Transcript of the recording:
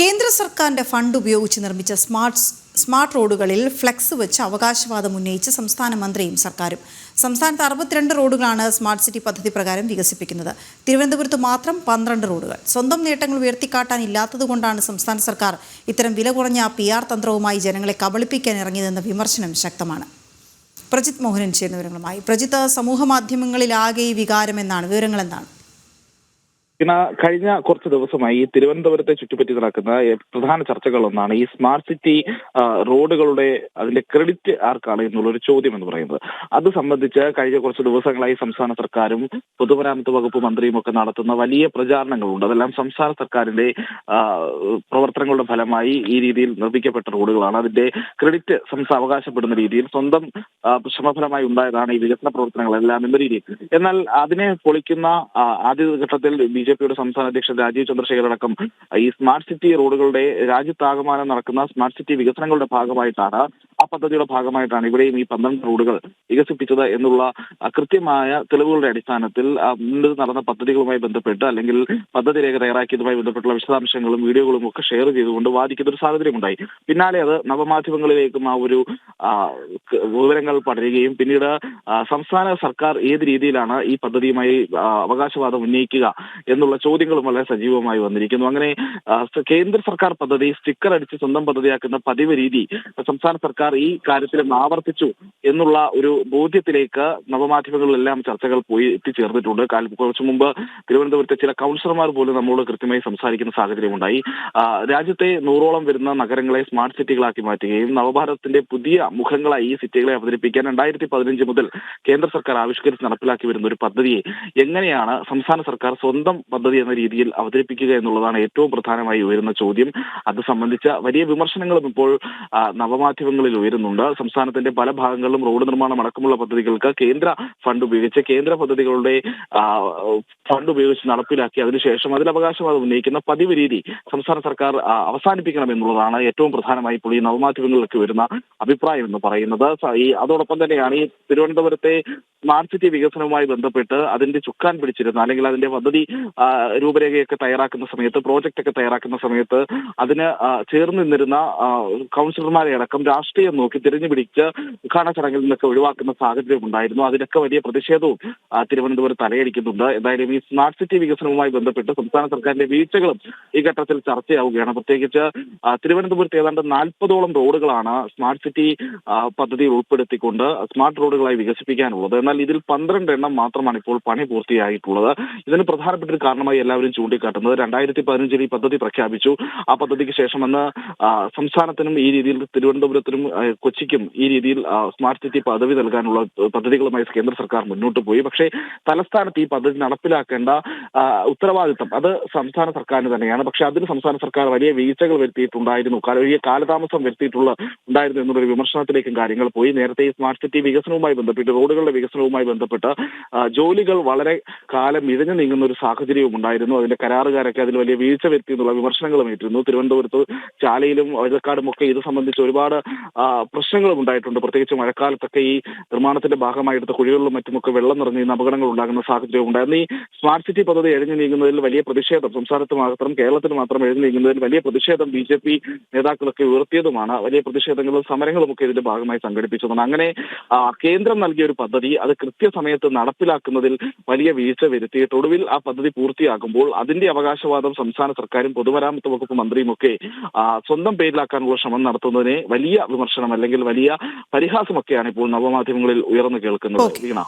കേന്ദ്ര സർക്കാരിന്റെ ഫണ്ട് ഉപയോഗിച്ച് നിർമ്മിച്ച സ്മാർട്ട് സ്മാർട്ട് റോഡുകളിൽ ഫ്ലെക്സ് വെച്ച് അവകാശവാദം ഉന്നയിച്ച് സംസ്ഥാന മന്ത്രിയും സർക്കാരും. സംസ്ഥാനത്ത് അറുപത്തിരണ്ട് റോഡുകളാണ് സ്മാർട്ട് സിറ്റി പദ്ധതി പ്രകാരം വികസിപ്പിക്കുന്നത്. തിരുവനന്തപുരത്ത് മാത്രം പന്ത്രണ്ട് റോഡുകൾ. സ്വന്തം നേട്ടങ്ങൾ ഉയർത്തിക്കാട്ടാൻ ഇല്ലാത്തതുകൊണ്ടാണ് സംസ്ഥാന സർക്കാർ ഇത്തരം വില കുറഞ്ഞ പി ആർ തന്ത്രവുമായി ജനങ്ങളെ കബളിപ്പിക്കാൻ ഇറങ്ങിയതെന്ന വിമർശനം ശക്തമാണ്. പ്രജിത് മോഹനൻ ചേരുന്ന വിവരങ്ങളുമായി. പ്രജിത്ത് സമൂഹ മാധ്യമങ്ങളിലാകെ വികാരം എന്നാണ് വിവരങ്ങൾ എന്താണ് പിന്നെ കഴിഞ്ഞ കുറച്ച് ദിവസമായി ഈ തിരുവനന്തപുരത്തെ ചുറ്റിപ്പറ്റി നടക്കുന്ന പ്രധാന ചർച്ചകളൊന്നാണ് ഈ സ്മാർട്ട് സിറ്റി റോഡുകളുടെ അതിന്റെ ക്രെഡിറ്റ് ആർക്കാണ് എന്നുള്ളൊരു ചോദ്യം എന്ന് പറയുന്നത്. അത് സംബന്ധിച്ച് കഴിഞ്ഞ കുറച്ച് ദിവസങ്ങളായി സംസ്ഥാന സർക്കാരും പൊതുമരാമത്ത് വകുപ്പ് മന്ത്രിയും ഒക്കെ നടത്തുന്ന വലിയ പ്രചാരണങ്ങളുണ്ട്. അതെല്ലാം സംസ്ഥാന സർക്കാരിന്റെ പ്രവർത്തനങ്ങളുടെ ഫലമായി ഈ രീതിയിൽ നിർമ്മിക്കപ്പെട്ട റോഡുകളാണ്. അതിന്റെ ക്രെഡിറ്റ് അവകാശപ്പെടുന്ന രീതിയിൽ സ്വന്തം ശ്രമഫലമായി ഉണ്ടായതാണ് ഈ വികസന പ്രവർത്തനങ്ങളെല്ലാം എന്ന രീതിയിൽ. എന്നാൽ അതിനെ പൊളിക്കുന്ന ആദ്യ ഘട്ടത്തിൽ ബി ജെ പിയുടെ സംസ്ഥാന അധ്യക്ഷൻ രാജീവ് ചന്ദ്രശേഖർ അടക്കം ഈ സ്മാർട്ട് സിറ്റി റോഡുകളുടെ രാജ്യത്താകമാനം നടക്കുന്ന സ്മാർട്ട് സിറ്റി വികസനങ്ങളുടെ ഭാഗമായിട്ടാണ് പദ്ധതിയുടെ ഭാഗമായിട്ടാണ് ഇവിടെയും ഈ പന്ത്രണ്ട് റോഡുകൾ വികസിപ്പിച്ചത് എന്നുള്ള കൃത്യമായ തെളിവുകളുടെ അടിസ്ഥാനത്തിൽ മുന്നിൽ നടന്ന പദ്ധതികളുമായി ബന്ധപ്പെട്ട് അല്ലെങ്കിൽ പദ്ധതി രേഖ തയ്യാറാക്കിയതുമായി ബന്ധപ്പെട്ടുള്ള വിശദാംശങ്ങളും വീഡിയോകളും ഒക്കെ ഷെയർ ചെയ്തുകൊണ്ട് വാദിക്കുന്ന ഒരു സാഹചര്യമുണ്ടായി. പിന്നാലെ അത് നവമാധ്യമങ്ങളിലേക്കും ആ ഒരു വിവരങ്ങൾ പടരുകയും പിന്നീട് സംസ്ഥാന സർക്കാർ ഏത് രീതിയിലാണ് ഈ പദ്ധതിയുമായി അവകാശവാദം ഉന്നയിക്കുക എന്നുള്ള ചോദ്യങ്ങളും വളരെ സജീവമായി വന്നിരിക്കുന്നു. അങ്ങനെ കേന്ദ്ര സർക്കാർ പദ്ധതി സ്റ്റിക്കർ അടിച്ച് സ്വന്തം പദ്ധതിയാക്കുന്ന പതിവ് രീതി സംസ്ഥാന സർക്കാർ കാര്യത്തിലും ആവർത്തിച്ചു എന്നുള്ള ഒരു ബോധ്യത്തിലേക്ക് നവമാധ്യമങ്ങളിലെല്ലാം ചർച്ചകൾ പോയി എത്തിച്ചേർന്നിട്ടുണ്ട്. കുറച്ചു മുമ്പ് തിരുവനന്തപുരത്തെ ചില കൗൺസിലർമാർ പോലും നമ്മളോട് കൃത്യമായി സംസാരിക്കുന്ന സാഹചര്യമുണ്ടായി. രാജ്യത്തെ നൂറോളം വരുന്ന നഗരങ്ങളെ സ്മാർട്ട് സിറ്റികളാക്കി മാറ്റുകയും നവഭാരതത്തിന്റെ പുതിയ മുഖങ്ങളായി ഈ സിറ്റികളെ അവതരിപ്പിക്കാൻ രണ്ടായിരത്തി പതിനഞ്ച് മുതൽ കേന്ദ്ര സർക്കാർ ആവിഷ്കരിച്ച് നടപ്പിലാക്കി വരുന്ന ഒരു പദ്ധതിയെ എങ്ങനെയാണ് സംസ്ഥാന സർക്കാർ സ്വന്തം പദ്ധതി എന്ന രീതിയിൽ അവതരിപ്പിക്കുക എന്നുള്ളതാണ് ഏറ്റവും പ്രധാനമായി ഉയരുന്ന ചോദ്യം. അത് സംബന്ധിച്ച വലിയ വിമർശനങ്ങളും ഇപ്പോൾ നവമാധ്യമങ്ങളിൽ നവമാധ്യമങ്ങളിൽ ഉയരുന്നുണ്ട്. സംസ്ഥാനത്തിന്റെ പല ഭാഗങ്ങളിലും റോഡ് നിർമ്മാണം അടക്കമുള്ള പദ്ധതികൾക്ക് കേന്ദ്ര ഫണ്ട് ഉപയോഗിച്ച് കേന്ദ്ര പദ്ധതികളുടെ ഫണ്ട് ഉപയോഗിച്ച് നടപ്പിലാക്കി അതിനുശേഷം അതിൽ അവകാശവാദം ഉന്നയിക്കുന്ന പതിവ് രീതി സംസ്ഥാന സർക്കാർ അവസാനിപ്പിക്കണം എന്നുള്ളതാണ് ഏറ്റവും പ്രധാനമായി ഇപ്പോൾ ഈ നവമാധ്യമങ്ങളിലൊക്കെ വരുന്ന അഭിപ്രായം എന്ന് പറയുന്നത്. ഈ അതോടൊപ്പം തന്നെയാണ് ഈ തിരുവനന്തപുരത്തെ സ്മാർട്ട് സിറ്റി വികസനവുമായി ബന്ധപ്പെട്ട് അതിന്റെ ചുക്കാൻ പിടിച്ചിരുന്ന. അല്ലെങ്കിൽ അതിന്റെ പദ്ധതി രൂപരേഖയൊക്കെ തയ്യാറാക്കുന്ന സമയത്ത് പ്രോജക്റ്റ് ഒക്കെ തയ്യാറാക്കുന്ന സമയത്ത് അതിന് ചേർന്ന് നിന്നിരുന്ന കൗൺസിലർമാരെ അടക്കം രാഷ്ട്രീയം നോക്കി തിരഞ്ഞു പിടിച്ച് ഉദ്ഘാടന ചടങ്ങിൽ നിന്നൊക്കെ ഒഴിവാക്കുന്ന സാഹചര്യം ഉണ്ടായിരുന്നു. അതിനൊക്കെ വലിയ പ്രതിഷേധവും തിരുവനന്തപുരത്ത് തലയടിക്കുന്നുണ്ട്. എന്തായാലും ഈ സ്മാർട്ട് സിറ്റി വികസനവുമായി ബന്ധപ്പെട്ട് സംസ്ഥാന സർക്കാരിന്റെ വീഴ്ചകളും ഈ ഘട്ടത്തിൽ ചർച്ചയാവുകയാണ്. പ്രത്യേകിച്ച് തിരുവനന്തപുരത്ത് ഏതാണ്ട് നാൽപ്പതോളം റോഡുകളാണ് സ്മാർട്ട് സിറ്റി പദ്ധതി പദ്ധതിയിൽ ഉൾപ്പെടുത്തിക്കൊണ്ട് സ്മാർട്ട് റോഡുകളായി വികസിപ്പിക്കാനുള്ളത്. എന്നാൽ ഇതിൽ പന്ത്രണ്ട് എണ്ണം മാത്രമാണ് ഇപ്പോൾ പണി പൂർത്തിയായിട്ടുള്ളത്. ഇതിന് പ്രധാനപ്പെട്ട ഒരു കാരണമായി എല്ലാവരും ചൂണ്ടിക്കാട്ടുന്നത് രണ്ടായിരത്തി പതിനഞ്ചിൽ ഈ പദ്ധതി പ്രഖ്യാപിച്ചു. ആ പദ്ധതിക്ക് ശേഷം അന്ന് സംസ്ഥാനത്തിനും ഈ രീതിയിൽ തിരുവനന്തപുരത്തിനും കൊച്ചിക്കും ഈ രീതിയിൽ സ്മാർട്ട് സിറ്റി പദവി നൽകാനുള്ള പദ്ധതികളുമായി കേന്ദ്ര സർക്കാർ മുന്നോട്ട് പോയി. പക്ഷേ തലസ്ഥാനത്ത് ഈ പദ്ധതി നടപ്പിലാക്കേണ്ട ഉത്തരവാദിത്തം അത് സംസ്ഥാന സർക്കാരിന് തന്നെയാണ്. പക്ഷെ അതിന് സംസ്ഥാന സർക്കാർ വലിയ വീഴ്ചകൾ വരുത്തിയിട്ടുണ്ടായിരുന്നു. വലിയ കാലതാമസം വരുത്തിയിട്ടുള്ള ഉണ്ടായിരുന്നു എന്നുള്ളൊരു വിമർശനത്തിലേക്കും കാര്യങ്ങൾ പോയി. നേരത്തെ ഈ സ്മാർട്ട് സിറ്റി വികസനവുമായി ബന്ധപ്പെട്ട് റോഡുകളുടെ വികസനവുമായി ബന്ധപ്പെട്ട് ജോലികൾ വളരെ കാലം ഇഴഞ്ഞു നീങ്ങുന്ന ഒരു സാഹചര്യവും ഉണ്ടായിരുന്നു. അതിന്റെ കരാറുകാരൊക്കെ അതിൽ വലിയ വീഴ്ച വരുത്തി എന്നുള്ള വിമർശനങ്ങളും ഏറ്റിരുന്നു. തിരുവനന്തപുരത്ത് ചാലയിലും വഴുതക്കാടും ഒക്കെ ഇത് സംബന്ധിച്ച് ഒരുപാട് പ്രശ്നങ്ങളും ഉണ്ടായിട്ടുണ്ട്. പ്രത്യേകിച്ച് മഴക്കാലത്തൊക്കെ ഈ നിർമ്മാണത്തിന്റെ ഭാഗമായി ഭാഗമായിട്ട് കുഴികളിലും മറ്റുമൊക്കെ വെള്ളം നിറഞ്ഞ് അപകടങ്ങൾ ഉണ്ടാകുന്ന സാഹചര്യം ഉണ്ടായിരുന്നു ഈ സ്മാർട്ട് സിറ്റി പദ്ധതി എഴുതി നീങ്ങുന്നതിൽ വലിയ പ്രതിഷേധം. സംസ്ഥാനത്ത് മാത്രം കേരളത്തിൽ മാത്രം എഴുതി നീങ്ങുന്നതിൽ വലിയ പ്രതിഷേധം ബി ജെ പി നേതാക്കളൊക്കെ ഉയർത്തിയതുമാണ്. വലിയ പ്രതിഷേധങ്ങളും സമരങ്ങളും ഒക്കെ ഇതിന്റെ ഭാഗമായി സംഘടിപ്പിച്ചതാണ്. അങ്ങനെ കേന്ദ്രം നൽകിയ ഒരു പദ്ധതി അത് കൃത്യസമയത്ത് നടപ്പിലാക്കുന്നതിൽ വലിയ വീഴ്ച വരുത്തിയിട്ട് ഒടുവിൽ ആ പദ്ധതി പൂർത്തിയാകുമ്പോൾ അതിന്റെ അവകാശവാദം സംസ്ഥാന സർക്കാരും പൊതുമരാമത്ത് വകുപ്പ് മന്ത്രിയും ഒക്കെ സ്വന്തം പേരിലാക്കാനുള്ള ശ്രമം നടത്തുന്നതിനെ വലിയ വിമർശനം അല്ലെങ്കിൽ വലിയ പരിഹാസമൊക്കെയാണ് ഇപ്പോൾ നവമാധ്യമങ്ങളിൽ ഉയർന്നു കേൾക്കുന്നത്. വീണ.